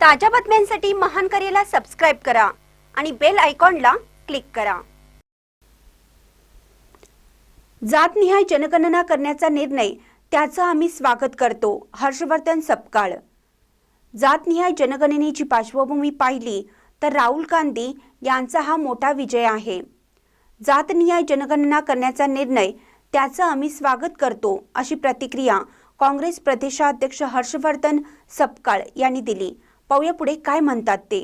ताज्या बातम्यांसाठी महान करेला सबस्क्राईब करा आणि बेल आयकॉनला क्लिक करा. जातनिहाय जनगणना करण्याचा निर्णय त्याचं आम्ही स्वागत करतो. हर्षवर्धन सपकाळ. जातनिहाय जनगणनेची पार्श्वभूमी पाहिली तर राहुल गांधी यांचा हा मोठा विजय आहे. जातनिहाय जनगणना करण्याचा निर्णय त्याचं आम्ही स्वागत करतो अशी प्रतिक्रिया काँग्रेस प्रदेशाध्यक्ष हर्षवर्धन सपकाळ यांनी दिली. पाहूया पुढे काय म्हणतात ते.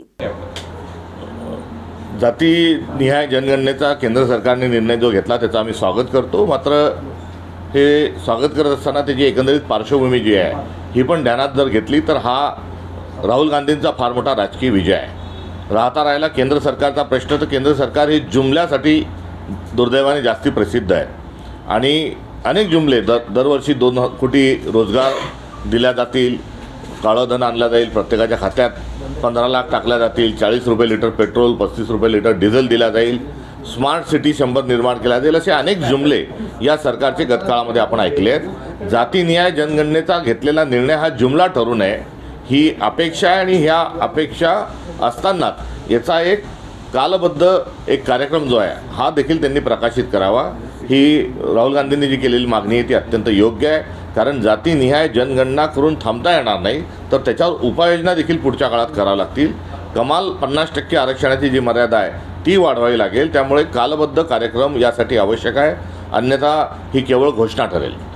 जातीनिहाय जनगणनेचा केंद्र सरकारने निर्णय जो घेतला त्याचं आम्ही स्वागत करतो. मात्र हे स्वागत करत असताना त्याची एकंदरीत पार्श्वभूमी जी आहे ही पण ध्यानात जर घेतली तर हा राहुल गांधींचा फार मोठा राजकीय विजय आहे. राहता राहिला केंद्र सरकारचा प्रश्न तर केंद्र सरकार हे जुमल्यासाठी दुर्दैवाने जास्ती प्रसिद्ध आहे. आणि अनेक जुमले दर दरवर्षी दोन कोटी रोजगार दिल्या जातील काळं धन आणलं जाईल प्रत्येकाच्या खात्यात. पंधरा लाख टाकल्या जातील चाळीस रुपये लिटर पेट्रोल पस्तीस रुपये लिटर डिझेल दिला जाईल. स्मार्ट सिटी शंभर निर्माण केला जाईल असे अनेक जुमले या सरकारचे गतकाळामध्ये आपण ऐकले आहेत. जातीनिहाय जनगणनेचा घेतलेला निर्णय हा जुमला ठरू नये. ही अपेक्षा आहे आणि ह्या अपेक्षा असतानाच याचा एक कालबद्ध एक कार्यक्रम जो आहे हा देखील त्यांनी प्रकाशित करावा. ही राहुल गांधींनी जी केलेली मागणी आहे ती अत्यंत योग्य आहे. कारण जातीनिहाय जनगणना करून थांबता येणार नाही तर त्याच्यावर उपाययोजना देखील पुढच्या काळात कराव्या लागतील. कमाल पन्नास टक्के आरक्षणाची जी मर्यादा आहे ती वाढवावी लागेल. त्यामुळे कालबद्ध कार्यक्रम यासाठी आवश्यक आहे. अन्यथा ही केवळ घोषणा ठरेल.